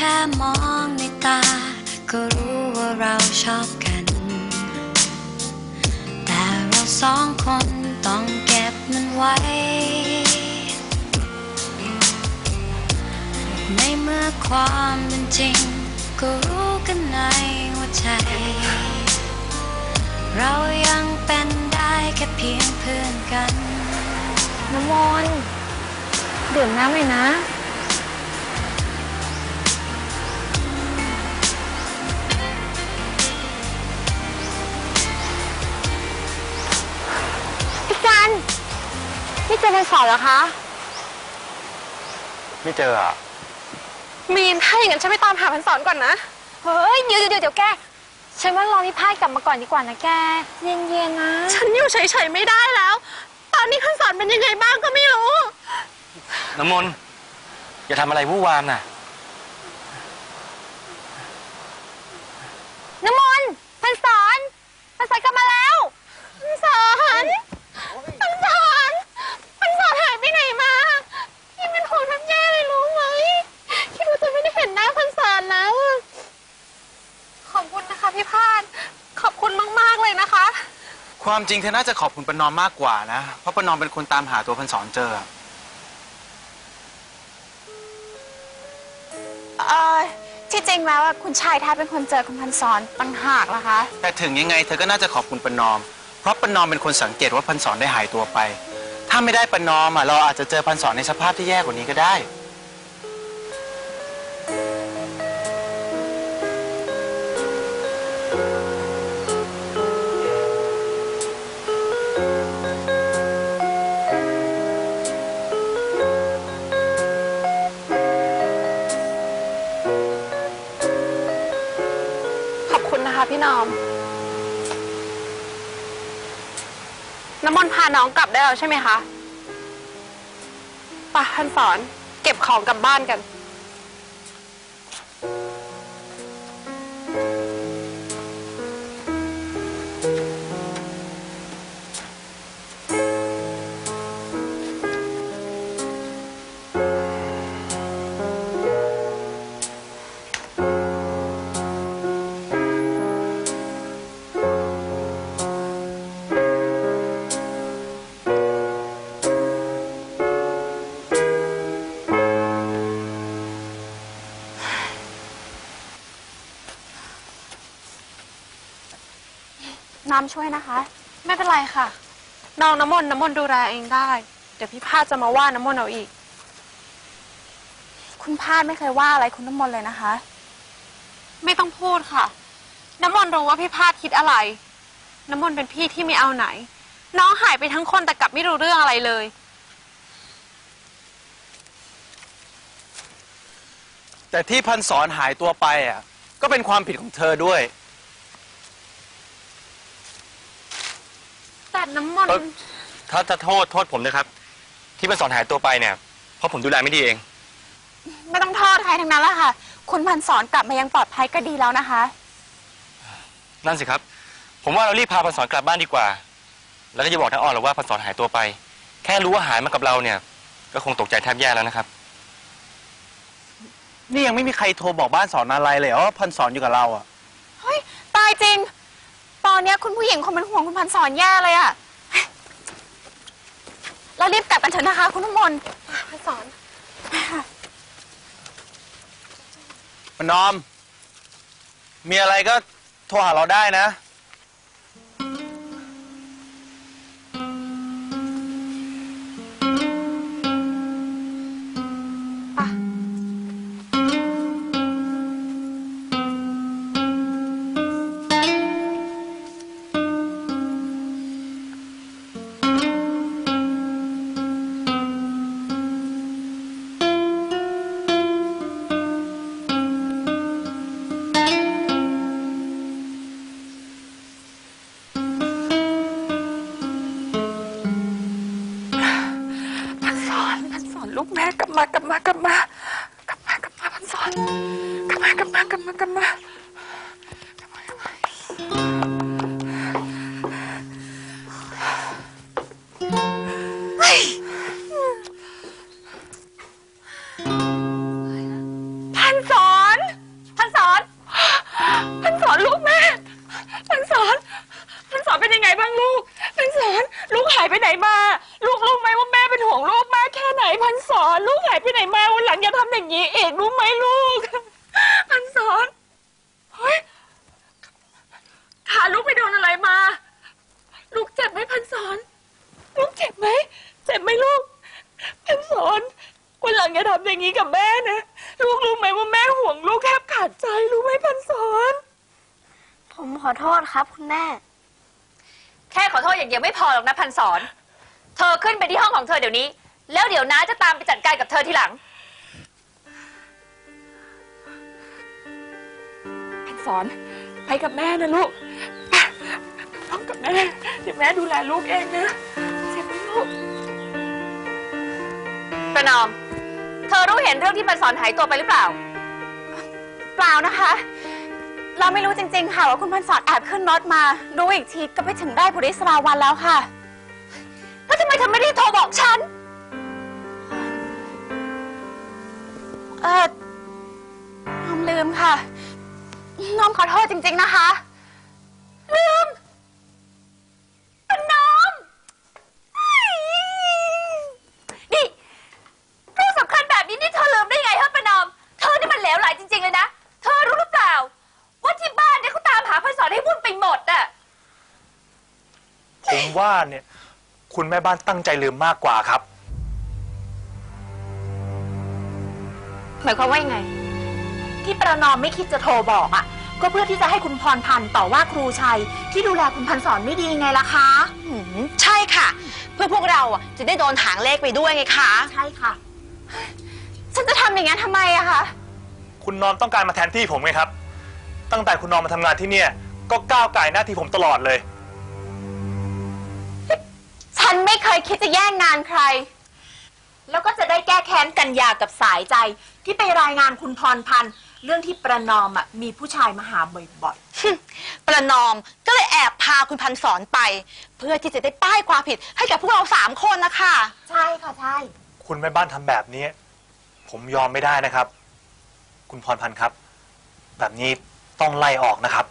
ค่มองในตา ก็รู้ว่าเราชอบกัน แต่เราสองคนต้องเก็บมันไว้ ในเมื่อความเป็นจริง ก็รู้กันในหัวใจ เรายังเป็นได้แค่เพียงเพื่อนกัน น้ำมนต์ดื่มน้ำหน่อยนะ นี่เจอเป็นสอนเหรอคะ ไม่เจออะ มีนถ้าอย่างนั้นฉันไปตามหาพันสอนก่อนนะ เฮ้ยเดี๋ยวเดี๋ยวเดี๋ยวแก ฉันว่ารอนิพายกลับมาก่อนดีกว่านะแก เย็นๆนะ ฉันอยู่เฉยๆไม่ได้แล้ว ตอนนี้พันสอนเป็นยังไงบ้างก็ไม่รู้ น้ำมนต์อย่าทำอะไรวู่วามน่ะน้ำมนต์พันสอนพันสอนกลับมาแล้วพันสอนพันสอนพันสอนหายไปไหนมาพี่เป็นห่วงทับแย่เลยรู้ไหมคิดว่าจะไม่ได้เห็นหน้าพันสอนแล้วอะขอบคุณนะคะ พี่พาดขอบคุณมาก ๆ เลยนะคะ ความจริงเธอน่าจะขอบคุณประนอมมากกว่านะ เพราะประนอมเป็นคนตามหาตัวพันสอนเจอ เออที่จริงแล้วอะคุณชายแท้เป็นคนเจอคุณพันสอนตั้งหากล่ะคะ แต่ถึงยังไงเธอก็น่าจะขอบคุณประนอม เพราะประนอมเป็นคนสังเกตว่าพันสอนได้หายตัวไป ถ้าไม่ได้ประนอมอะเราอาจจะเจอพันสอนในสภาพที่แย่กว่านี้ก็ได้ คะพี่น้อม น้ำมนต์พาน้องกลับได้แล้วใช่ไหมคะป่ะท่านสอน เก็บของกลับบ้านกัน น้ำช่วยนะคะ ไม่เป็นไรค่ะ น้องน้ำมนต์น้ำมนต์ดูแลเองได้ เดี๋ยวพี่พาดจะมาว่าน้ำมนต์เอาอีก คุณพาดไม่เคยว่าอะไรคุณน้ำมนต์เลยนะคะ ไม่ต้องพูดค่ะ น้ำมนต์รู้ว่าพี่พาดคิดอะไร น้ำมนต์เป็นพี่ที่ไม่เอาไหน น้องหายไปทั้งคนแต่กลับไม่รู้เรื่องอะไรเลย แต่ที่พันสอนหายตัวไปอะ ก็เป็นความผิดของเธอด้วย แต่น้ำมนเอ้ต์ยถ้าจะโทษโทษผมนะครับ ที่พันสอนหายตัวไปเนี่ย เพราะผมดูแลไม่ดีเอง ไม่ต้องโทษใครทั้งนั้นละค่ะ คุณพันสอนกลับมายังปลอดภัยก็ดีแล้วนะคะ นั่นสิครับ ผมว่าเรารีบพาพันสอนกลับบ้านดีกว่า แล้วก็อย่าบอกทั้งอ่อนหรอกว่าพันสอนหายตัวไป แค่รู้ว่าหายมากับเราเนี่ย ก็คงตกใจแทบแย่แล้วนะครับ นี่ยังไม่มีใครโทรบอกบ้านสอนอะไรเลยเหรอว่าพันสอนอยู่กับเราอะ เฮ้ย ตายจริงต อนเนี้ยคุณผู้หญิงคงเป็นห่วงคุณพันสอนแย่เลยอะเรารีบกลับกันเถอะนะคะ คุณน้ำมนต์พันสอนประนอม มีอะไรก็โทรหาเราได้นะ กลับมากลับมากลับมากลับมาพันศรกลับมากลับมากลับมากลับมากลับมากลับมาเพันสอพันสอพันสอลูกแม่พันสอพันสอเป็นยังไงบ้างลูกพันสอนลูกหายไปไหนมา ลูกรู้ไหมว่าแม่เป็นห่วงลูกไหม พันสอนเฮ้ยขาลูกไปโดนอะไรมา ลูกเจ็บไหมพันสอนลูกเจ็บไหมเจ็บไหมลูก พันสอนวันหลังอย่าทำอย่างนี้กับแม่นะลูกรู้ไหมว่าแม่ห่วงลูกแทบขาดใจรู้ไหมพันสอนผมขอโทษครับคุณแม่ แค่ขอโทษอย่างเดียวไม่พอหรอกนะพันสอน เธอขึ้นไปที่ห้องของเธอเดี๋ยวนี้ แล้วเดี๋ยวน้าจะตามไปจัดการกับเธอทีหลัง พันสอนไปกับแม่นะลูกไปห้องกับแม่เดี๋ยวแม่ดูแลลูกเองนะเจ็บไหมลูก ประนอม เธอรู้เห็นเรื่องที่พันสอนหายตัวไปหรือเปล่า เปล่านะคะ เราไม่รู้จริงๆค่ะว่าคุณพันศรแอบขึ้นรถมา รู้อีกทีก็ไปถึงได้บุริสราวันแล้วค่ะ แล้วทำไมเธอไม่ได้โทรบอกฉัน เออน้อมลืมค่ะ น้อมขอโทษจริง ๆ นะคะ ลืมประนอมเฮ้ยนี่เรื่องสำคัญแบบนี้นี่เธอลืมได้ไงฮะประนอม เธอนี่มันเหลวไหลจริง ๆ เลยนะ เธอรู้หรือเปล่า ว่าที่บ้านเนี่ยเขาตามหาพันสอนให้วุ่นไปหมดอะผมว่าเนี่ย คุณแม่บ้านตั้งใจลืมมากกว่าครับ หมายความว่ายังไง ที่ประนอมไม่คิดจะโทรบอกอะ ก็เพื่อที่จะให้คุณพรพันธ์ต่อว่าครูชัย ที่ดูแลคุณพันสอนไม่ดีไงล่ะคะใช่ค่ะ เพื่อพวกเราอะจะได้โดนหางเลขไปด้วยไงคะใช่ค่ะ ฉันจะทำอย่างนั้นทำไมอะคะ คุณนอมต้องการมาแทนที่ผมไงครับ ตั้งแต่คุณนอมมาทำงานที่เนี่ย ก็ก้าวไก่หน้าที่ผมตลอดเลย ฉันไม่เคยคิดจะแย่งงานใคร แล้วก็จะได้แก้แค้นกันยากับสายใจ ที่ไปรายงานคุณพรพันธ์เรื่องที่ประนอมอะมีผู้ชายมาหาบ่อยประนอมก็เลยแอบพาคุณพันสอนไป เพื่อที่จะได้ป้ายความผิดให้กับพวกเราสามคนนะคะ ๆ ใช่ค่ะใช่ คุณแม่บ้านทำแบบนี้ ผมยอมไม่ได้นะครับ คุณพรพันธ์ครับ แบบนี้ต้องไล่ออกนะครับ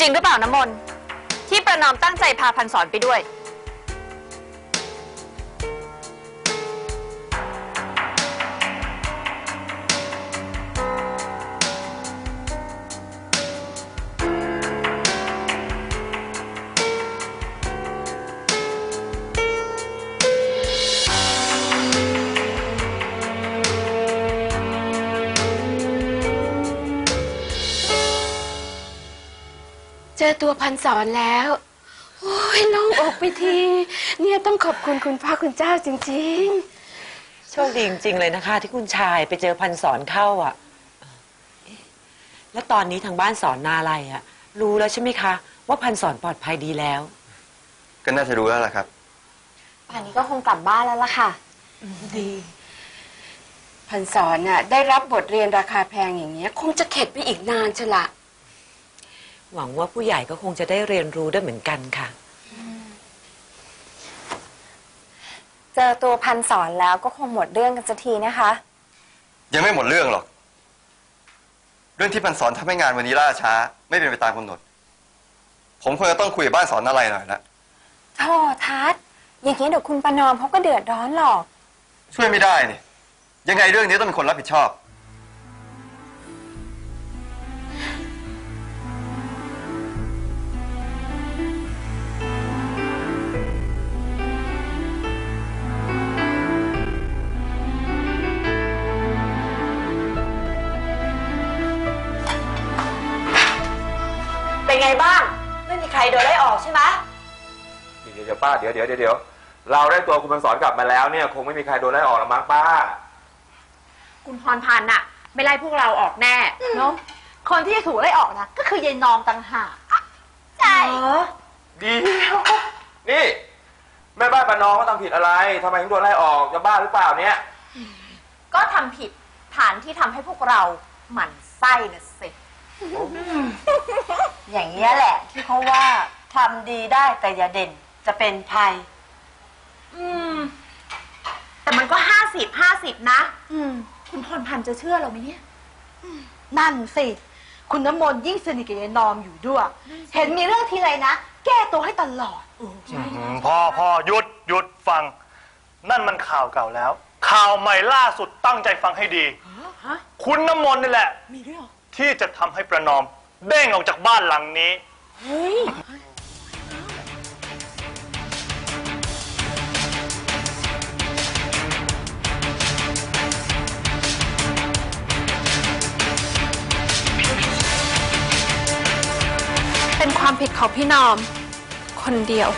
จริงหรือเปล่าน้ำมนต์ที่ประนอมตั้งใจพาพันสอนไปด้วย อตัวพันสอนแล้ว โอ้ยโล่งอกไปที เนี่ยต้องขอบคุณคุณพระคุณเจ้าจริงๆโชคดีจริงๆเลยนะคะ ที่คุณชายไปเจอพันสอนเข้าอะเอ๊ะแล้วตอนนี้ทางบ้านสอนนาอะไรอะ รู้แล้วใช่ไหมคะ ว่าพันสอนปลอดภัยดีแล้ว ก็น่าจะรู้แล้วล่ะครับ ป่านนี้ก็คงกลับบ้านแล้วล่ะค่ะดี พันสอนน่ะได้รับบทเรียนราคาแพงอย่างเงี้ย คงจะเข็ดไปอีกนานชะละ หวังว่าผู้ใหญ่ก็คงจะได้เรียนรู้ด้วยเหมือนกันค่ะ เจอตัวพันสอนแล้วก็คงหมดเรื่องกันสักทีนะคะ ยังไม่หมดเรื่องหรอก เรื่องที่พันสอนทำให้งานวันนี้ล่าช้า ไม่เป็นไปตามกำหนด ผมควรจะต้องคุยกับบ้านสอนอะไรหน่อยละโธ่ทัศน์อย่างนี้เดี๋ยวคุณประนอมเขาก็เดือดร้อนหรอก ช่วยไม่ได้นี่ยังไงเรื่องนี้ต้องเป็นคนรับผิดชอบ ไงบ้าง ไม่มีใครโดนไล่ออกใช่ไหมเดี๋ยวเดี๋ยวป้าเดี๋ยวเดี๋ยวเดี๋ยวเดี๋ยวเราได้ตัวคุณพันสอนกลับมาแล้วเนี่ย คงไม่มีใครโดนไล่ออกแล้วมั้งป้า คุณพรพันธ์น่ะ ไม่ไล่พวกเราออกแน่เนาะคนที่จะถูกไล่ออกนะก็คือยายนอมต่างหากใช่เดียวนี่ แม่บ้านป้าน้องก็ทำผิดอะไรทำไมถึงโดนไล่ออกจะบ้าหรือเปล่าเนี่ย ก็ทำผิดฐานที่ทำให้พวกเราหมั่นไส้น่ะสิ อย่างนี้แหละ ที่เขาว่าทำดีได้แต่อย่าเด่นจะเป็นภัย อืม แต่มันก็ห้าสิบห้าสิบนะ อืม คุณพรพันธ์จะเชื่อเราไหมเนี่ย นั่นสิ คุณน้ำมนต์ยิ่งสนิทกับยายนอมอยู่ด้วย เห็นมีเรื่องทีไรนะ แก้ตัวให้ตลอดอพ่อพ่อหยุดหยุดฟัง นั่นมันข่าวเก่าแล้ว ข่าวใหม่ล่าสุดตั้งใจฟังให้ดี คุณน้ำมนต์นี่แหละ มีด้วยเหที่จะทำให้ประนอม เด้งออกจากบ้านหลังนี้ เป็นความผิดของพี่นอม คนเดียว